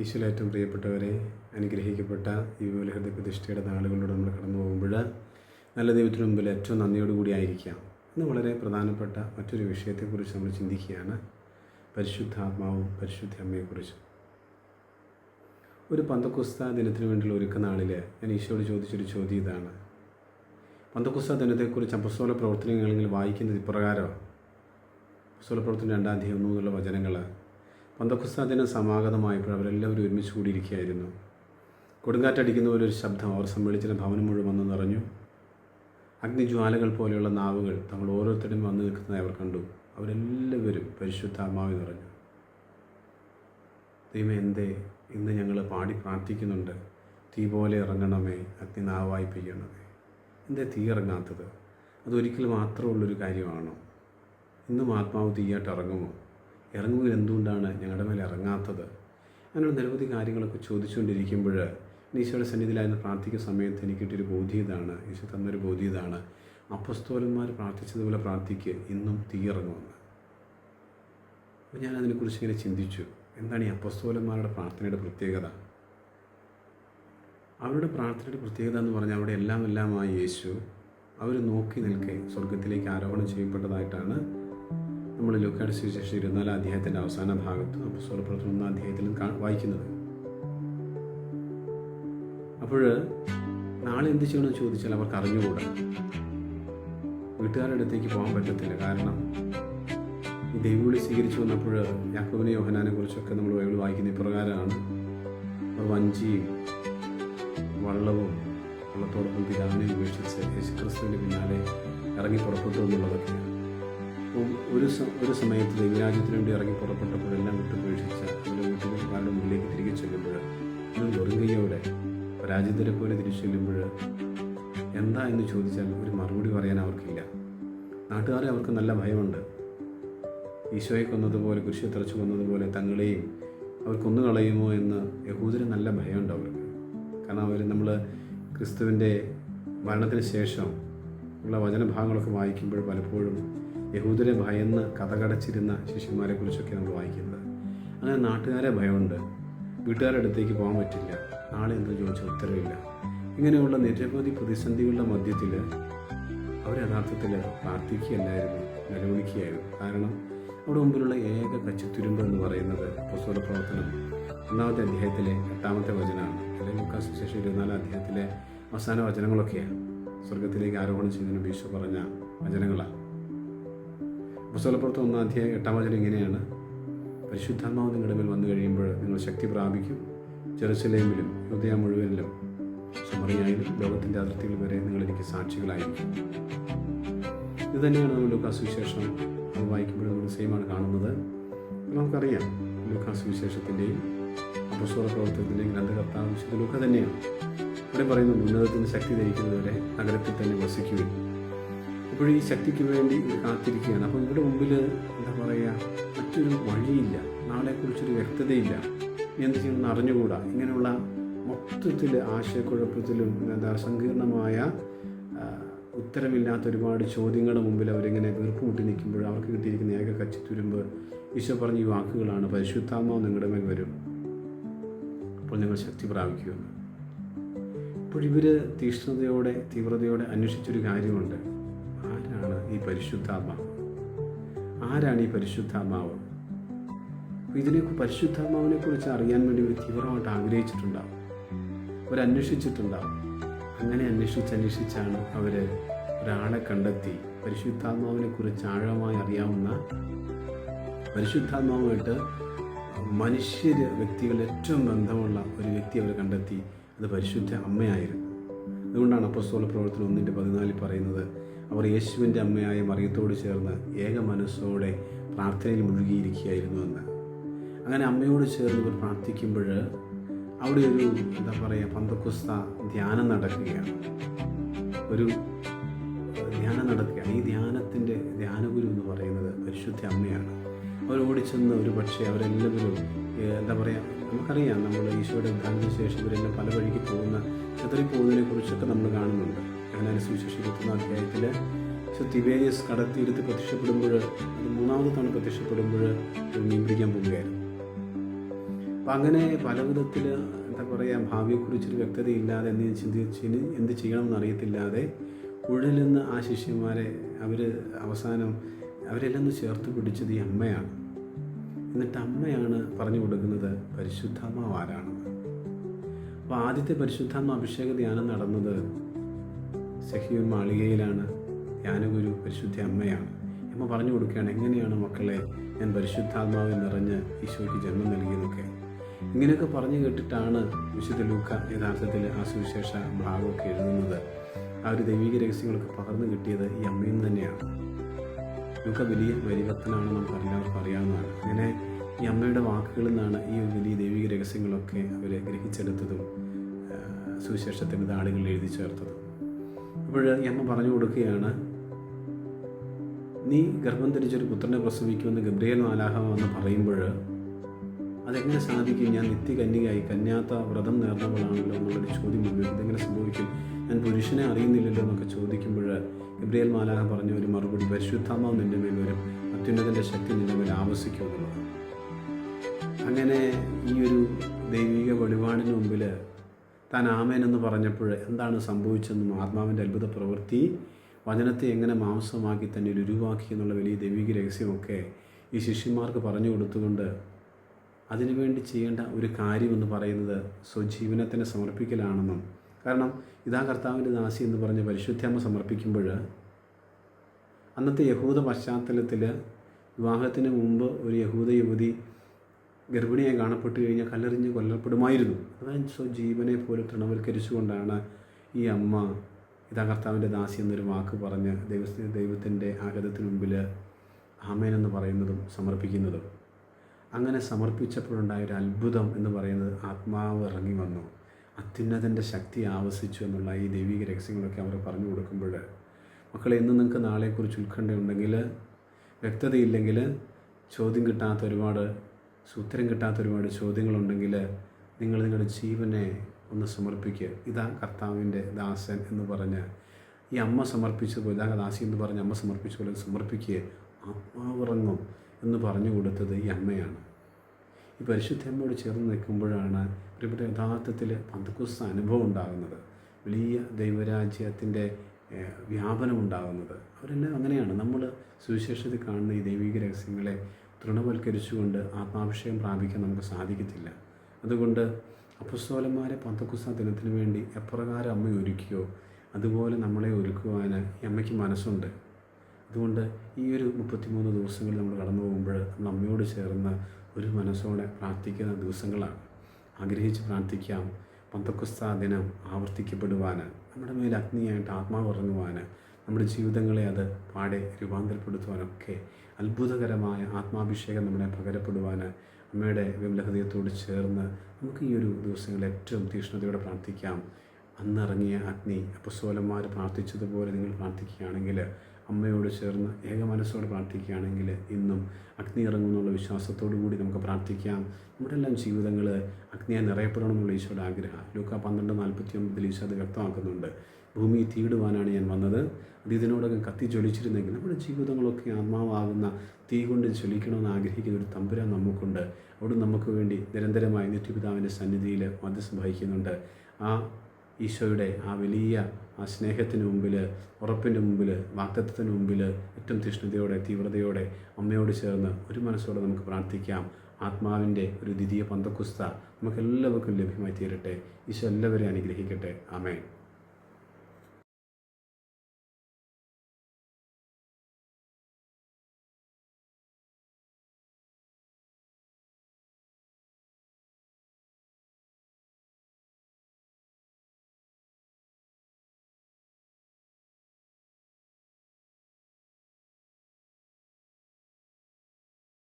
ഈശ്വര ഏറ്റവും പ്രിയപ്പെട്ടവരെ അനുഗ്രഹിക്കപ്പെട്ട ഈ വിമലഹൃദയ പ്രതിഷ്ഠയുടെ നാളുകളിലൂടെ നമ്മൾ കടന്നു പോകുമ്പോൾ നല്ല ദൈവത്തിന് മുമ്പിൽ ഏറ്റവും നന്ദിയോടുകൂടി ആയിരിക്കാം. ഇന്ന് വളരെ പ്രധാനപ്പെട്ട മറ്റൊരു വിഷയത്തെക്കുറിച്ച് നമ്മൾ ചിന്തിക്കുകയാണ്. പരിശുദ്ധാത്മാവും പരിശുദ്ധ അമ്മയെക്കുറിച്ച് ഒരു പന്തക്കുസ്ത ദിനത്തിന് വേണ്ടിയുള്ള ഒരുക്ക നാളിൽ ഞാൻ ഈശോയോട് ചോദിച്ചൊരു ചോദ്യം ഇതാണ്. പന്തക്കുസ്ത ദിനത്തെക്കുറിച്ച് അപ്പസ്തോല പ്രവർത്തനങ്ങളെങ്കിൽ വായിക്കുന്നത് ഇപ്രകാരമാണ്. അപ്പസ്തോല പ്രവർത്തനം രണ്ടാം അധ്യായം മൂന്നുള്ള വചനങ്ങൾ പന്തക്കുസ്ത ദിനം സമാഗതമായപ്പോൾ അവരെല്ലാവരും ഒരുമിച്ച് കൂടിയിരിക്കുകയായിരുന്നു. കൊടുങ്കാറ്റടിക്കുന്ന പോലെ ഒരു ശബ്ദം അവർ സമ്മേളിച്ചിരുന്ന ഭവനം മുഴുവൻ വന്ന് നിറഞ്ഞു. അഗ്നിജ്വാലകൾ പോലെയുള്ള നാവുകൾ തങ്ങൾ ഓരോരുത്തരും വന്നു നിൽക്കുന്നതായി അവർ കണ്ടു. അവരെല്ലാവരും പരിശുദ്ധാത്മാവിൽ നിറഞ്ഞു. ദൈവം എന്തേ? ഇന്ന് ഞങ്ങൾ പാടി പ്രാർത്ഥിക്കുന്നുണ്ട്. തീ പോലെ ഇറങ്ങണമേ അഗ്നി നാവായി പെയ്യണമേ. എന്തേ തീ ഇറങ്ങാത്തത്? അതൊരിക്കൽ മാത്രമുള്ളൊരു കാര്യമാണോ? ഇന്നും ആത്മാവ് തീയായിട്ട് ഇറങ്ങുമോ? ഇറങ്ങുമെങ്കിൽ എന്തുകൊണ്ടാണ് ഞങ്ങളുടെ മേലെ ഇറങ്ങാത്തത്? അങ്ങനെയുള്ള നിരവധി കാര്യങ്ങളൊക്കെ ചോദിച്ചുകൊണ്ടിരിക്കുമ്പോൾ ഈശോയുടെ സന്നിധിയിലായിരുന്നു പ്രാർത്ഥിക്കുന്ന സമയത്ത് എനിക്ക് കിട്ടിയൊരു ബോധ്യതാണ് ഈശോ തന്നൊരു ബോധ്യതാണ് അപ്പസ്തോലന്മാർ പ്രാർത്ഥിച്ചതുപോലെ പ്രാർത്ഥിക്ക് ഇന്നും തീയിറങ്ങുമെന്ന് അപ്പോൾ ഞാൻ അതിനെക്കുറിച്ച് ഇങ്ങനെ ചിന്തിച്ചു. എന്താണ് ഈ അപ്പസ്തോലന്മാരുടെ പ്രാർത്ഥനയുടെ പ്രത്യേകത? അവരുടെ പ്രാർത്ഥനയുടെ പ്രത്യേകത എന്ന് പറഞ്ഞാൽ അവിടെ എല്ലാം എല്ലാമായി യേശു അവർ നോക്കി നിൽക്കേ സ്വർഗത്തിലേക്ക് ആരോപണം ചെയ്യപ്പെട്ടതായിട്ടാണ് നമ്മൾ ലൂക്കാട് സുവിശേഷം ഇരുപത്തിനാലാം അധ്യായത്തിന്റെ അവസാന ഭാഗത്ത് അപ്പസ്തോലപ്രവർത്തനം ഒന്നാം കാ- വായിക്കുന്നത്. അപ്പോൾ നാളെ എന്ത് ചെയ്യണമെന്ന് ചോദിച്ചാൽ അവർക്ക് അറിഞ്ഞുകൂടാ. വീട്ടുകാരുടെ അടുത്തേക്ക് പോകാൻ പറ്റത്തില്ല. കാരണം ഈ ദൈവവിളി സ്വീകരിച്ചു വന്നപ്പോൾ യാക്കോബിനെ യോഹനാനെ കുറിച്ചൊക്കെ നമ്മൾ ബൈബിൾ വായിക്കുന്ന ഇപ്രകാരമാണ്. വഞ്ചിയും വള്ളവും വള്ളത്തോടൊപ്പം പിതാവിനെ ഉപേക്ഷിച്ച് യേശുക്രിസ്തുവിന്റെ പിന്നാലെ ഇറങ്ങി പുറപ്പെട്ടു എന്നുള്ളതൊക്കെയാണ്. ഒരു ഒരു സമയത്ത് ദൈവരാജ്യത്തിന് വേണ്ടി ഇറങ്ങി പുറപ്പെട്ടപ്പോഴെല്ലാം വിട്ടുപേക്ഷിച്ച് അവരുടെ വീട്ടുകാരുടെ മുന്നിലേക്ക് തിരികെ ചെല്ലുമ്പോൾ ഒരു വെറുങ്കയ്യോടെ പരാജിതരെ പോലെ തിരിച്ചു ചെല്ലുമ്പോൾ എന്താ എന്ന് ചോദിച്ചാൽ ഒരു മറുപടി പറയാൻ അവർക്കില്ല. നാട്ടുകാരെ അവർക്ക് നല്ല ഭയമുണ്ട്. ഈശോയെ കൊന്നതുപോലെ കൃഷിയെ തറച്ചു കൊന്നതുപോലെ തങ്ങളെയും അവർ കൊന്നുകളയുമോ എന്ന് യഹൂദന് നല്ല ഭയമുണ്ട് അവർക്ക്. കാരണം അവർ നമ്മൾ ക്രിസ്തുവിന്റെ മരണത്തിന് ശേഷം ഉള്ള വചനഭാഗങ്ങളൊക്കെ വായിക്കുമ്പോൾ പലപ്പോഴും യഹൂദരെ ഭയന്ന് കഥകടച്ചിരുന്ന ശിഷ്യന്മാരെ കുറിച്ചൊക്കെ നമ്മൾ വായിക്കുന്നത്. അങ്ങനെ നാട്ടുകാരെ ഭയമുണ്ട്. വീട്ടുകാരുടെ അടുത്തേക്ക് പോകാൻ പറ്റില്ല. നാളെ എന്ത് ചോദിച്ചാൽ ഉത്തരവില്ല. ഇങ്ങനെയുള്ള നിരവധി പ്രതിസന്ധികളുടെ മധ്യത്തിൽ അവർ യഥാർത്ഥത്തിൽ പ്രാർത്ഥിക്കുകയല്ലായിരുന്നു നിലവിളിക്കുകയായിരുന്നു. കാരണം അവിടെ മുമ്പിലുള്ള ഏക കച്ചിത്തുരുമ്പ് എന്ന് പറയുന്നത് പുസ്തക പ്രവർത്തനം ഒന്നാമത്തെ അധ്യായത്തിലെ എട്ടാമത്തെ വചനമാണ്. അല്ലെങ്കിൽ മുക്കാസ് ശേഷം ഇരുപത്തിനാലാം അധ്യായത്തിലെ അവസാന വചനങ്ങളൊക്കെയാണ്. സ്വർഗത്തിലേക്ക് ആരോപണം ചെയ്യുന്നതിന് ബീശോ പറഞ്ഞ വചനങ്ങളാണ്. പുസ്തകപ്പുറത്ത് ഒന്നാം അധ്യായം എട്ടാം വചനം ഇങ്ങനെയാണ്. പരിശുദ്ധാത്മാവ് നിങ്ങളുടെ മേൽ വന്നു കഴിയുമ്പോൾ നിങ്ങൾ ശക്തി പ്രാപിക്കും. ജെറുസലേമിലും ഹൃദയ മുഴുവനിലും സമറിയായാലും ലോകത്തിന്റെ അതിർത്തികൾ വരെ നിങ്ങൾ എനിക്ക് സാക്ഷികളായിരിക്കും. ഇത് തന്നെയാണ് നമ്മൾ ലൂക്കാസ് വിശേഷം. അത് വായിക്കുമ്പോൾ നമ്മൾ സെയിമാണ് കാണുന്നത്. നമുക്കറിയാം ലൂക്കാസ് വിശേഷത്തിന്റെയും അപസ്വര പ്രവർത്തനത്തിന്റെയും ഗ്രന്ഥകർത്താവ് വിശുദ്ധ തന്നെയാണ്. ഇവിടെ പറയുന്നത് ഉന്നതത്തിന് ശക്തി ധരിക്കുന്നതുവരെ നഗരത്തിൽ തന്നെ വസിക്കുകയും അപ്പോൾ ഈ ശക്തിക്ക് വേണ്ടി കാത്തിരിക്കുകയാണ്. അപ്പോൾ ഇവിടെ മുമ്പിൽ എന്താ പറയുക മറ്റൊരു വഴിയില്ല. നാളെക്കുറിച്ചൊരു വ്യക്തതയില്ല. എന്ത് ചെയ്യണമെന്ന് അറിഞ്ഞുകൂടാ. ഇങ്ങനെയുള്ള മൊത്തത്തിൽ ആശയക്കുഴപ്പത്തിലും എന്താ സങ്കീർണമായ ഉത്തരമില്ലാത്ത ഒരുപാട് ചോദ്യങ്ങളുടെ മുമ്പിൽ അവരിങ്ങനെ വീർപ്പുമുട്ടി നിൽക്കുമ്പോൾ അവർക്ക് കിട്ടിയിരിക്കുന്ന ഏക കച്ചിത്തുരുമ്പ് ഈശോ പറഞ്ഞ ഈ വാക്കുകളാണ്. പരിശുദ്ധാത്മാവ് നിങ്ങളുടെ മേൽ വരും. അപ്പോൾ നിങ്ങൾ ശക്തി പ്രാപിക്കുമെന്ന്. അപ്പോൾ ഇവർ തീക്ഷ്ണതയോടെ തീവ്രതയോടെ അന്വേഷിച്ചൊരു കാര്യമുണ്ട്. ഈ പരിശുദ്ധാത്മാവ്? ആരാണ് ഈ പരിശുദ്ധാത്മാവ്? ഇതിനെ പരിശുദ്ധാത്മാവിനെ കുറിച്ച് അറിയാൻ വേണ്ടി ഒരു തീവ്രമായിട്ട് ആഗ്രഹിച്ചിട്ടുണ്ടാവും. അവർ അന്വേഷിച്ചിട്ടുണ്ടാവും അങ്ങനെ അന്വേഷിച്ച് അന്വേഷിച്ചാണ് അവർ ഒരാളെ കണ്ടെത്തി പരിശുദ്ധാത്മാവിനെ കുറിച്ച് ആഴമായി അറിയാവുന്ന പരിശുദ്ധാത്മാവുമായിട്ട് മനുഷ്യർ വ്യക്തികൾ ഏറ്റവും ബന്ധമുള്ള ഒരു വ്യക്തി അവർ കണ്ടെത്തി. അത് പരിശുദ്ധ അമ്മയായിരുന്നു. അതുകൊണ്ടാണ് അപ്പസ്തോല പ്രവർത്തനം ഒന്നിന്റെ പതിനാലിൽ പറയുന്നത് അവർ യേശുവിന്റെ അമ്മയായ മറിയത്തോട് ചേർന്ന് ഏക മനസ്സോടെ പ്രാർത്ഥനയിൽ മുഴുകിയിരിക്കുകയായിരുന്നു എന്ന്. അങ്ങനെ അമ്മയോട് ചേർന്ന് ഇവർ പ്രാർത്ഥിക്കുമ്പോൾ അവിടെ ഒരു എന്താ പറയുക പന്തക്കുസ്ത ധ്യാനം നടക്കുകയാണ്. ഒരു ധ്യാനം നടക്കുകയാണ്. ഈ ധ്യാനത്തിന്റെ ധ്യാനഗുരു എന്ന് പറയുന്നത് പരിശുദ്ധ അമ്മയാണ്. അവർ ഓടിച്ചെന്ന് ഒരു പക്ഷേ അവരെല്ലാവരും എന്താ പറയുക നമുക്കറിയാം നമ്മൾ ഈശോയുടെ ഉദ്ധാനത്തിന് ശേഷം ഇവരെല്ലാം പല വഴിക്ക് പോകുന്ന ചിതറിപ്പോകുന്നതിനെ കുറിച്ചൊക്കെ നമ്മൾ കാണുന്നുണ്ട്. അങ്ങനെ സുവിശേഷം ഇരുപത്തൊന്നാം അധ്യായത്തിൽ തിബേരിയസ് കടത്തിയിരുത്ത് പ്രത്യക്ഷപ്പെടുമ്പോൾ അത് മൂന്നാമത് തവണ പ്രത്യക്ഷപ്പെടുമ്പോൾ പിടിക്കാൻ പോവുകയായിരുന്നു. അപ്പം അങ്ങനെ പല വിധത്തിൽ എന്താ പറയുക ഭാവിയെക്കുറിച്ചൊരു വ്യക്തതയില്ലാതെ എന്ത് ചിന്തിച്ച് എന്ത് ചെയ്യണമെന്ന് അറിയത്തില്ലാതെ ഉഴലുന്ന ആ ശിഷ്യന്മാരെ അവർ അവസാനം അവരെല്ലാം ചേർത്ത് പിടിച്ചത് ഈ അമ്മയാണ്. എന്നിട്ട് അമ്മയാണ് പറഞ്ഞു കൊടുക്കുന്നത് പരിശുദ്ധാത്മാവ് ആരാണെന്ന്. അപ്പോൾ ആദ്യത്തെ പരിശുദ്ധാത്മ അഭിഷേക ധ്യാനം നടന്നത് സഹിയൂൻ മാളികയിലാണ്. ധ്യാനഗുരു പരിശുദ്ധ അമ്മയാണ്. അമ്മ പറഞ്ഞു കൊടുക്കുകയാണ് എങ്ങനെയാണ് മക്കളെ ഞാൻ പരിശുദ്ധാത്മാവിൽ നിറഞ്ഞ് ഈശോയ്ക്ക് ജന്മം നൽകിയതൊക്കെ? ഇങ്ങനെയൊക്കെ പറഞ്ഞു കേട്ടിട്ടാണ് വിശുദ്ധ ലൂക്ക യഥാർത്ഥത്തിൽ ആ സുവിശേഷ ഭാഗമൊക്കെ എഴുതുന്നത്. ആ ഒരു ദൈവിക രഹസ്യങ്ങളൊക്കെ പകർന്നു കിട്ടിയത് ഈ അമ്മയിൽ തന്നെയാണ്. ലൂക്ക വലിയ വരിഭക്തനാണ് നമുക്ക് എല്ലാവർക്കും അറിയാവുന്നതാണ് അങ്ങനെ ഈ അമ്മയുടെ വാക്കുകളിൽ നിന്നാണ് ഈ വലിയ ദൈവിക രഹസ്യങ്ങളൊക്കെ അവർ ഗ്രഹിച്ചെടുത്തതും സുവിശേഷത്തിന്റെ താളുകളിൽ എഴുതി ചേർത്തതും. അപ്പോൾ ഈ അമ്മ പറഞ്ഞു കൊടുക്കുകയാണ് നീ ഗർഭം ധരിച്ചൊരു പുത്രനെ പ്രസവിക്കുമെന്ന് ഗബ്രിയേൽ മാലാഹമെന്ന് പറയുമ്പോൾ അതെങ്ങനെ സാധിക്കും? ഞാൻ നിത്യകന്യകയായി കന്യാത്ത വ്രതം നേർന്നവളാണല്ലോ എന്നുള്ളൊരു ചോദ്യം മുമ്പിൽ ഇതെങ്ങനെ സംഭവിക്കും? ഞാൻ പുരുഷനെ അറിയുന്നില്ലല്ലോ എന്നൊക്കെ ചോദിക്കുമ്പോൾ ഇബ്രിയൽ മാലാഹ പറഞ്ഞ ഒരു മറുപടി പരിശുദ്ധാമാവ് നിന്റെ മേൽ വരും അത്യുന്നതന്റെ ശക്തി നിന്റെ മേൽ ആവസിക്കും അങ്ങനെ ഈ ഒരു ദൈവിക വെളിപാടിന് മുമ്പിൽ താൻ ആമേൻ എന്ന് പറഞ്ഞപ്പോൾ എന്താണ് സംഭവിച്ചെന്നും ആത്മാവിന്റെ അത്ഭുത പ്രവൃത്തി വചനത്തെ എങ്ങനെ മാംസമാക്കി തന്നെ ഉരുവാക്കി എന്നുള്ള വലിയ ദൈവിക രഹസ്യമൊക്കെ ഈ ശിഷ്യന്മാർക്ക് പറഞ്ഞു കൊടുത്തുകൊണ്ട് അതിനുവേണ്ടി ചെയ്യേണ്ട ഒരു കാര്യമെന്ന് പറയുന്നത് സ്വജീവനത്തിന് സമർപ്പിക്കലാണെന്നും കാരണം ഇതാ കർത്താവിന്റെ ദാസി എന്ന് പറഞ്ഞ് പരിശുദ്ധാമ്മ സമർപ്പിക്കുമ്പോൾ അന്നത്തെ യഹൂദ പശ്ചാത്തലത്തിൽ വിവാഹത്തിന് മുമ്പ് ഒരു യഹൂദ യുവതി ഗർഭിണിയായി കാണപ്പെട്ടു കഴിഞ്ഞാൽ കല്ലെറിഞ്ഞ് കൊല്ലപ്പെടുമായിരുന്നു. അതായത് സ്വജീവനെ പോലെ തൃണവൽക്കരിച്ചുകൊണ്ടാണ് ഈ അമ്മ ഇതാ കർത്താവിന്റെ ദാസി എന്നൊരു വാക്ക് പറഞ്ഞ് ദൈവ ദൈവത്തിന്റെ ആഗതത്തിന് മുമ്പിൽ ആമേൻ എന്ന് പറയുന്നതും സമർപ്പിക്കുന്നതും. അങ്ങനെ സമർപ്പിച്ചപ്പോഴുണ്ടായ ഒരു അത്ഭുതം എന്ന് പറയുന്നത് ആത്മാവ് ഇറങ്ങി വന്നു. അത്യുന്നതന്റെ ശക്തി ആവസിച്ചു എന്നുള്ള ഈ ദൈവിക രഹസ്യങ്ങളൊക്കെ അവർ പറഞ്ഞു കൊടുക്കുമ്പോൾ മക്കളെ ഇന്ന് നിങ്ങൾക്ക് നാളെക്കുറിച്ച് ഉത്കണ്ഠയുണ്ടെങ്കിൽ വ്യക്തതയില്ലെങ്കിൽ ചോദ്യം കിട്ടാത്ത ഒരുപാട് ഉത്തരം കിട്ടാത്ത ഒരുപാട് ചോദ്യങ്ങളുണ്ടെങ്കിൽ നിങ്ങൾ നിങ്ങളുടെ ജീവനെ ഒന്ന് സമർപ്പിക്കുക ഇതാ കർത്താവിന്റെ ദാസൻ എന്ന് പറഞ്ഞ് ഈ അമ്മ സമർപ്പിച്ചതുപോലെ ഇതാ ദാസി എന്ന് പറഞ്ഞ് അമ്മ സമർപ്പിച്ചതുപോലെ സമർപ്പിക്കുക ആത്മാവിറങ്ങും എന്ന് പറഞ്ഞു കൊടുത്തത് ഈ അമ്മയാണ്. ഈ പരിശുദ്ധമ്മയോട് ചേർന്ന് നിൽക്കുമ്പോഴാണ് പ്രിയപ്പെട്ട യഥാർത്ഥത്തിൽ പന്തക്കുസ് അനുഭവം ഉണ്ടാകുന്നത്. വലിയ ദൈവരാജ്യത്തിന്റെ വ്യാപനം ഉണ്ടാകുന്നത്. അവരെല്ലാം അങ്ങനെയാണ്. നമ്മൾ സുവിശേഷത്തിൽ കാണുന്ന ഈ ദൈവിക രഹസ്യങ്ങളെ തൃണവൽക്കരിച്ചുകൊണ്ട് ആത്മാഭിഷേകം പ്രാപിക്കാൻ നമുക്ക് സാധിക്കത്തില്ല. അതുകൊണ്ട് അപ്പസ്തോലന്മാരെ പന്തക്കുസ ദിനത്തിന് വേണ്ടി എപ്രകാരം അമ്മ ഒരുക്കിയോ? അതുപോലെ നമ്മളെ ഒരുക്കുവാൻ ഈ അമ്മയ്ക്ക് മനസ്സുണ്ട്. അതുകൊണ്ട് ഈ ഒരു മുപ്പത്തിമൂന്ന് ദിവസങ്ങൾ നമ്മൾ കടന്നു പോകുമ്പോൾ നമ്മൾ അമ്മയോട് ചേർന്ന് ഒരു മനസ്സോടെ പ്രാർത്ഥിക്കുന്ന ദിവസങ്ങളാണ്. ആഗ്രഹിച്ച് പ്രാർത്ഥിക്കാം. പന്തക്കുസ്ത ദിനം ആവർത്തിക്കപ്പെടുവാൻ നമ്മുടെ മേൽ അഗ്നിയായിട്ട് ആത്മാവ് ഇറങ്ങുവാൻ നമ്മുടെ ജീവിതങ്ങളെ അത് പാടെ രൂപാന്തരപ്പെടുത്തുവാനൊക്കെ അത്ഭുതകരമായ ആത്മാഭിഷേകം നമ്മളെ പകരപ്പെടുവാൻ അമ്മയുടെ വിമലഹൃദയത്തോട് ചേർന്ന് നമുക്ക് ഈ ഒരു ദിവസങ്ങളിൽ ഏറ്റവും തീക്ഷ്ണതയോടെ പ്രാർത്ഥിക്കാം. അന്നിറങ്ങിയ അഗ്നി അപ്പസോലന്മാർ പ്രാർത്ഥിച്ചതുപോലെ നിങ്ങൾ പ്രാർത്ഥിക്കുകയാണെങ്കിൽ അമ്മയോട് ചേർന്ന് ഏക മനസ്സോടെ പ്രാർത്ഥിക്കുകയാണെങ്കിൽ ഇന്നും അഗ്നി ഇറങ്ങുമെന്നുള്ള വിശ്വാസത്തോടു കൂടി നമുക്ക് പ്രാർത്ഥിക്കാം. നമ്മുടെ എല്ലാം ജീവിതങ്ങൾ അഗ്നിയായി നിറയപ്പെടണമെന്നുള്ള ഈശോയുടെ ആഗ്രഹം. ലൂക്ക പന്ത്രണ്ട് നാൽപ്പത്തി ഒമ്പതിൽ ഈശോ അത് വ്യക്തമാക്കുന്നുണ്ട്. ഭൂമി തീയിടുവാനാണ് ഞാൻ വന്നത്. അത് ഇതിനോടൊക്കെ കത്തി ജ്വലിച്ചിരുന്നെങ്കിൽ നമ്മുടെ ജീവിതങ്ങളൊക്കെ ആത്മാവാകുന്ന തീ കൊണ്ട് ജ്വലിക്കണമെന്ന് ആഗ്രഹിക്കുന്ന ഒരു തമ്പുരാൻ നമുക്കുണ്ട്. അവിടെ നമുക്ക് വേണ്ടി നിരന്തരമായി നിത്യപിതാവിന്റെ സന്നിധിയിൽ മധ്യസ്ഥം വഹിക്കുന്നുണ്ട്. ആ ഈശോയുടെ ആ വലിയ ആ സ്നേഹത്തിന് മുമ്പിൽ ഉറപ്പിന്റെ മുമ്പിൽ വാക്തത്വത്തിന് മുമ്പിൽ ഏറ്റവും തീഷ്ണതയോടെ തീവ്രതയോടെ അമ്മയോട് ചേർന്ന് ഒരു മനസ്സോടെ നമുക്ക് പ്രാർത്ഥിക്കാം. ആത്മാവിന്റെ ഒരു ദ്വിതീയ പന്തക്കുസ്ത നമുക്ക് എല്ലാവർക്കും ലഭ്യമായി തീരട്ടെ ഈശോ എല്ലാവരെയും അനുഗ്രഹിക്കട്ടെ. ആമേൻ.